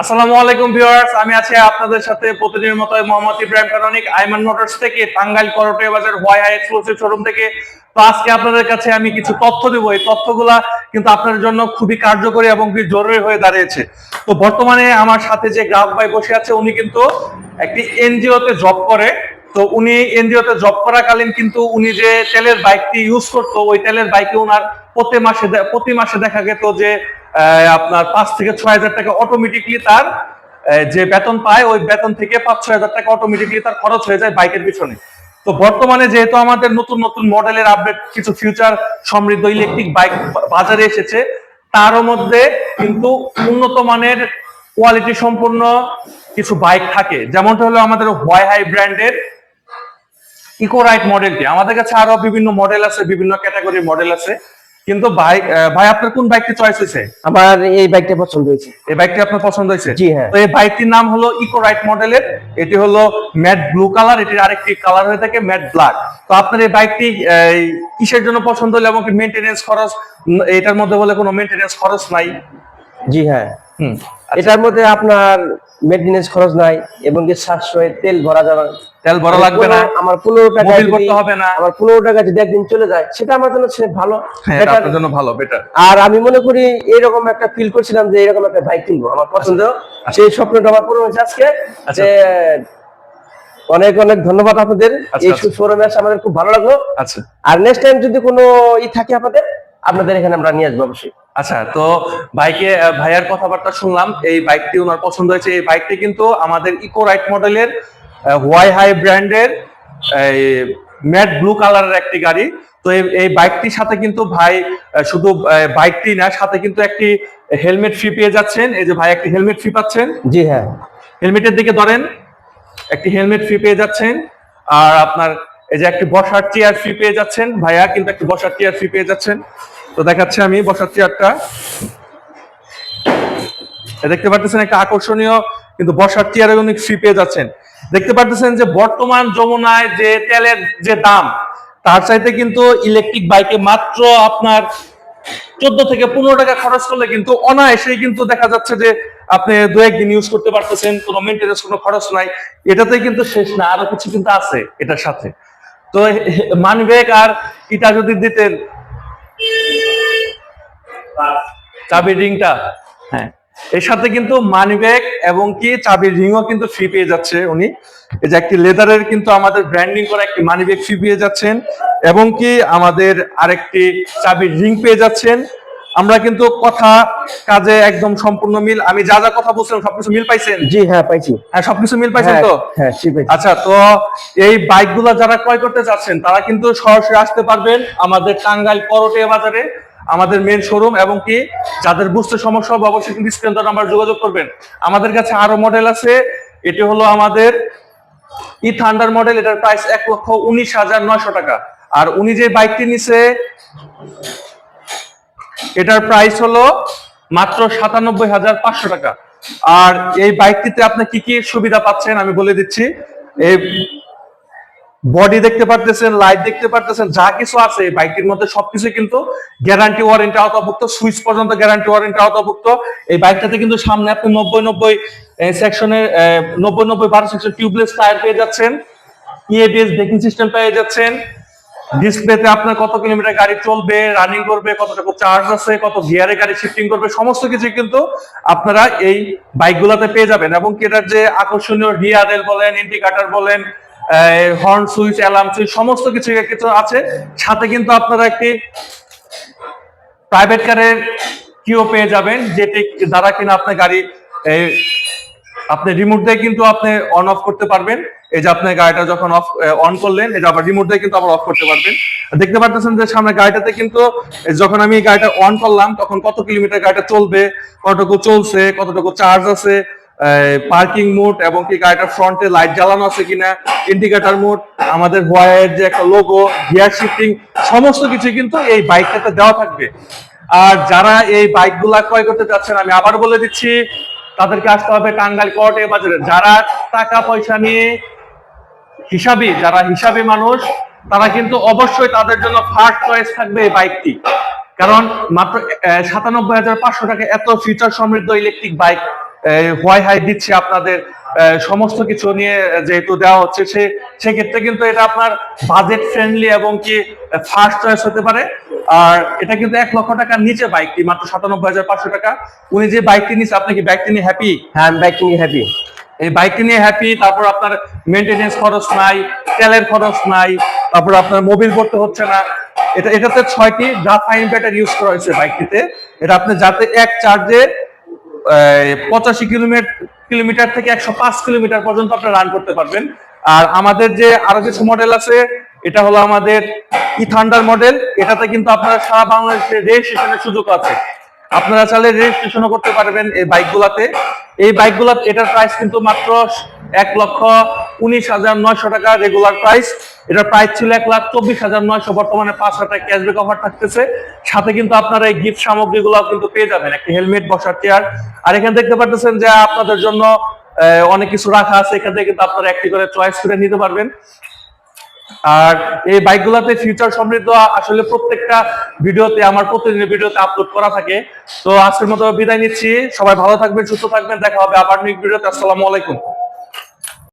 আসসালামু আলাইকুম, ভিউয়ার্স। আমি আছি আপনাদের সাথে প্রতিদিনের মতো মোহাম্মদ ইব্রাহিম কারণিক আইমান মোটরস থেকে, টাঙ্গাইল করোটে বাজার হোয়াই হাই এক্সক্লুসিভ শোরুম থেকে। তো আজকে আপনাদের কাছে আমি কিছু তথ্য দেব। এই তথ্যগুলা কিন্তু আপনাদের জন্য খুবই কার্যকরী এবং খুবই জরুরি হয়ে দাঁড়িয়েছে। তো বর্তমানে আমার সাথে যে গ্রাহক ভাই বসে আছে, উনি কিন্তু একটি এনজিও তে জব করে। তো উনি এনজিও তে জব করাকালীন কিন্তু উনি যে তেলের বাইকটি ইউজ করতো, ওই তেলের বাইকে ওনার প্রতি মাসে প্রতি মাসে দেখা গেত যে আপনার পাঁচ থেকে ছয় হাজার টাকা অটোমেটিকলি তার যে বেতন পায়, ওই বেতন থেকে পাঁচ, ছয় হাজার টাকা অটোমেটিকলি তার খরচ হয়ে যায় বাইকের পিছনে। তো বর্তমানে যেহেতু আমাদের নতুন নতুন মডেলের আপডেট কিছু ফিউচার সমৃদ্ধ ইলেকট্রিক বাইক বাজারে এসেছে, তারও মধ্যে কিন্তু উন্নত মানের কোয়ালিটি সম্পূর্ণ কিছু বাইক থাকে। যেমনটা হলো আমাদের হোয়াই হাই ব্র্যান্ডের ইকো রাইট মডেলটি আমাদের কাছে আরও বিভিন্ন মডেল আছে, বিভিন্ন ক্যাটাগরির মডেল আছে। কিন্তু ভাই ভাই আপনার কোন বাইকটি চয়েস হয়েছে? আমার এই বাইকটা পছন্দ হয়েছে। এই বাইকটি আপনার পছন্দ হয়েছে? জি, হ্যাঁ। তো এই বাইকটির নাম হলো ইকো রাইট মডেলের এটি হলো ম্যাট ব্লু কালার এটির আরেকটি কালার হয়ে থাকে ম্যাট ব্ল্যাক তো আপনার এই বাইকটি কিসের জন্য পছন্দ হলো এবং মেনটেনেন্স খরচ এটার মধ্যে বলে কোনো মেনটেনেন্স খরচ নাই? জি হ্যাঁ। এটার মধ্যে আপনার মেনটেনেন্স খরচ নাই এবং কি সাশ্রয় তেল ভরা যাবে। তেল ভরা লাগবে না। আমার পনেরো টাকা করতে হবে না। আমার পনেরো টাকা যদি একদিন চলে যায় সেটা আমার জন্য ভালো। হ্যাঁ এটা আপনার জন্য ভালো বেটার আর আমি মনে করি এরকম একটা ফিল করছিলাম যে এরকম একটা বাইক কিনবো। আমার পছন্দ। আচ্ছা। সেই স্বপ্নটা আমার পূরণ হয়েছে আজকে। আচ্ছা। যে অনেক অনেক ধন্যবাদ আপনাদের। আচ্ছা, এই আচ্ছা। শোরুমে আসে আমাদের খুব ভালো লাগল। আচ্ছা। আর নেক্সট টাইম যদি কোনো ই থাকে আপনাদের আপনাদের এখানে আমরা নিয়ে আসব অবশ্যই। আচ্ছা তো বাইকে ভাইয়ার কথাবার্তা শুনলাম। এই বাইকটি ওনার পছন্দ হয়েছে। এই বাইকটি কিন্তু আমাদের ইকো রাইট মডেলের হোয়াই হাই ব্র্যান্ডের ম্যাট ব্লু কালারের একটি গাড়ি। তো এই- এই বাইকটির সাথে কিন্তু ভাই শুধু বাইকটি না সাথে কিন্তু একটি হেলমেট ফ্রি পেয়ে যাচ্ছেন। এই যে ভাই একটি হেলমেট ফ্রি পাচ্ছেন। জি হ্যাঁ। হেলমেটের দিকে ধরেন একটি হেলমেট ফ্রি পেয়ে যাচ্ছেন। আর আপনার এই যে একটি বসার চেয়ার ফ্রি পেয়ে যাচ্ছেন। ভাইয়া কিন্তু একটি বসার চেয়ার ফ্রি পেয়ে যাচ্ছেন। তো দেখাচ্ছি আমি বসার চেয়ারটা। দেখতে পাচ্ছেন একটা আকর্ষণীয় কিন্তু বসার চেয়ারে উনি ফ্রি পেয়ে যাচ্ছেন। দেখতে পাচ্ছেন যে বর্তমান যমুনায় যে তেলের যে দাম, তার চাইতে কিন্তু ইলেকট্রিক বাইকে মাত্র আপনার চোদ্দ থেকে পনেরো টাকা খরচ করলে কিন্তু অনায়াসেই কিন্তু দেখা যাচ্ছে যে আপনি দু একদিন ইউজ করতে পারতেছেন, কোনো মেনটেন্স কোনো খরচ নাই। এটাতেই কিন্তু শেষ না, আরও কিছু কিন্তু আছে এটার সাথে। তো মানি ব্যাগ আর এটা যদি দিতেন। চাবির রিংটা? হ্যাঁ। এর সাথে কিন্তু মানি ব্যাগ এবং কি চাবির রিংও কিন্তু ফ্রি পেয়ে যাচ্ছে উনি। এই যে একটি লেদারের কিন্তু আমাদের ব্র্যান্ডিং করা একটি মানি ব্যাগ ফ্রি পেয়ে যাচ্ছেন এবং কি আমাদের আরেকটি চাবির রিং পেয়ে যাচ্ছেন। আমরা কিন্তু কথা কাজে একদম সম্পূর্ণ মিল। আমি যা যা কথা বলছিলাম সবকিছু মিল পাইছেন? জি হ্যাঁ পাইছি। হ্যাঁ সবকিছু মিল পাইছেন হ্যাঁ তো? হ্যাঁ আচ্ছা তো এই বাইকগুলো যারা ক্রয় করতে চাচ্ছেন তারা কিন্তু সরাসরি আসতে পারবেন আমাদের টাঙ্গাইল করটে বাজারে। আমাদের মেন শোরুম এবং কি যাদের বুঝতে সমস্যা হবে অবশ্যই কিন্তু স্ক্রিন নাম্বার যোগাযোগ করবেন। আমাদের কাছে আরও মডেল আছে, এটি হলো আমাদের ই থান্ডার মডেল এটার প্রাইস এক লক্ষ উনিশ হাজার নয়শো টাকা। আর উনি যে বাইকটি নিছে, এটার প্রাইস হলো মাত্র সাতানব্বই হাজার পাঁচশো টাকা। আর এই বাইকটিতে আপনি কি কি সুবিধা পাচ্ছেন আমি বলে দিচ্ছি। এই বডি দেখতে পারতেছেন লাইট দেখতে পারতেছেন, যা কিছু আছে বাইকটির মধ্যে সবকিছু কিন্তু গ্যারান্টি ওয়ারেন্টি আওতাভুক্ত সুইচ পর্যন্ত গ্যারান্টি ওয়ারেন্টি আওতাভুক্ত। এই বাইকটাতে কিন্তু সামনে আপনি নব্বই নব্বই সেকশনের নব্বই নব্বই বারো সেকশন টিউবলেস টায়ার পেয়ে যাচ্ছেন। ইএবিএস ব্রেকিং সিস্টেম পেয়ে যাচ্ছেন। ডিসপ্লেতে আপনার কত কিলোমিটার গাড়ি চলবে রানিং করবে কতটুকু চার্জ আছে, কত গিয়ারে গাড়ি শিফটিং করবে, সমস্ত কিছু কিন্তু আপনারা এই বাইকগুলোতে পেয়ে যাবেন। এবং কি এটার যে আকর্ষণীয় রিয়ারেল বলেন ইন্ডিকেটর বলেন হর্ন সুইচ অ্যালার্ম সুইচ সমস্ত কিছু কিছু আছে। সাথে কিন্তু আপনারা একটি প্রাইভেট কারের কিও পেয়ে যাবেন, যেটি দ্বারা কিনা আপনার গাড়ি আপনি রিমোট দিয়ে কিন্তু আপনি অন অফ করতে পারবেন। এই যে আপনি গাড়িটা যখন অফ অন করলেন, এই যে আবার রিমোট দিয়ে কিন্তু আবার অফ করতে পারবেন। দেখতে পারতেছেন যে সামনে গাড়িটাতে কিন্তু যখন আমি গাড়িটা অন করলাম, তখন কত কিলোমিটার গাড়িটা চলবে, কতটুকু চলছে, কতটুকু চার্জ আছে পার্কিং মোড এবং কি গাড়িটার ফ্রন্টে লাইট জ্বালানো আছে কিনা ইন্ডিকেটর মোড আমাদের হোয়াইয়ের যে একটা লোগো গিয়ার শিফটিং সমস্ত কিছু কিন্তু এই বাইকটাতে দেওয়া থাকবে। আর যারা এই বাইকগুলা ক্রয় করতে চাচ্ছেন, আমি আবার বলে দিচ্ছি, তাদেরকে আসতে হবে টাঙ্গাইল কোর্টে বাজারে। যারা টাকা পয়সা নিয়ে হিসাবি, যারা হিসাবি মানুষ, তারা কিন্তু অবশ্যই তাদের জন্য ফার্স্ট চয়েস থাকবে এই বাইকটি কারণ মাত্র সাতানব্বই হাজার পাঁচশো টাকা এত ফিচার সমৃদ্ধ ইলেকট্রিক বাইক হোয়াই হাই দিচ্ছে আপনাদের সমস্ত কিছু নিয়ে যেহেতু দেওয়া হচ্ছে সে সেক্ষেত্রে কিন্তু এটা আপনার বাজেট ফ্রেন্ডলি এবং কি ফার্স্ট চয়েস হতে পারে। আর এটা কিন্তু এক লক্ষ টাকার নিচে বাইকটি মাত্র সাতানব্বই হাজার পাঁচশো টাকা। উনি যে বাইকটি নিচ্ছে আপনি কি বাইকটি নিয়ে হ্যাপি হ্যাঁ বাইকটি নিয়ে হ্যাপি এই বাইকটি নিয়ে হ্যাপি তারপর আপনার মেনটেনেন্স খরচ নাই তেলের খরচ নাই তারপর আপনার মোবিল করতে হচ্ছে না। এটা এটাতে ছয়টি গ্রাফাইন ব্যাটারি ইউজ করা হয়েছে বাইকটিতে এটা আপনি যাতে এক চার্জে পঁচাশি কিলোমিটার কিলোমিটার থেকে একশো পাঁচ কিলোমিটার পর্যন্ত আপনি রান করতে পারবেন। আর আমাদের যে আরও কিছু মডেল আছে, এটা হলো আমাদের ই থান্ডার মডেল এটাতে কিন্তু আপনারা সারা বাংলাদেশে রেজিস্ট্রেশনের সুযোগ আছে। আপনারা চাইলে রেজিস্ট্রেশনও করতে পারবেন এই বাইকগুলাতে এই বাইকগুলা এটার প্রাইস কিন্তু মাত্র এক লক্ষ উনিশ হাজার নয়শো টাকা রেগুলার প্রাইস এটার প্রাইস ছিল এক লাখ চব্বিশ হাজার নয়শো, বর্তমানে পাঁচ হাজার ক্যাশব্যাক অফার থাকতেছে। সাথে কিন্তু আপনারা এই গিফট সামগ্রীগুলো কিন্তু পেয়ে যাবেন, একটা হেলমেট বসার চেয়ার আর এখানে দেখতে পাচ্ছেন যে আপনাদের জন্য অনেক কিছু রাখা আছে, এখান থেকে কিন্তু আপনারা একটি করে চয়েস করে নিতে পারবেন। আর এই বাইকগুলোতে ফিউচার সমৃদ্ধ আসলে প্রত্যেকটা ভিডিওতে, আমার প্রতিদিনের ভিডিওতে আপলোড করা থাকে। তো আজকের মতো বিদায় নিচ্ছি। সবাই ভালো থাকবেন, সুস্থ থাকবেন। দেখা হবে আবার ভিডিওতে। আসসালামু আলাইকুম।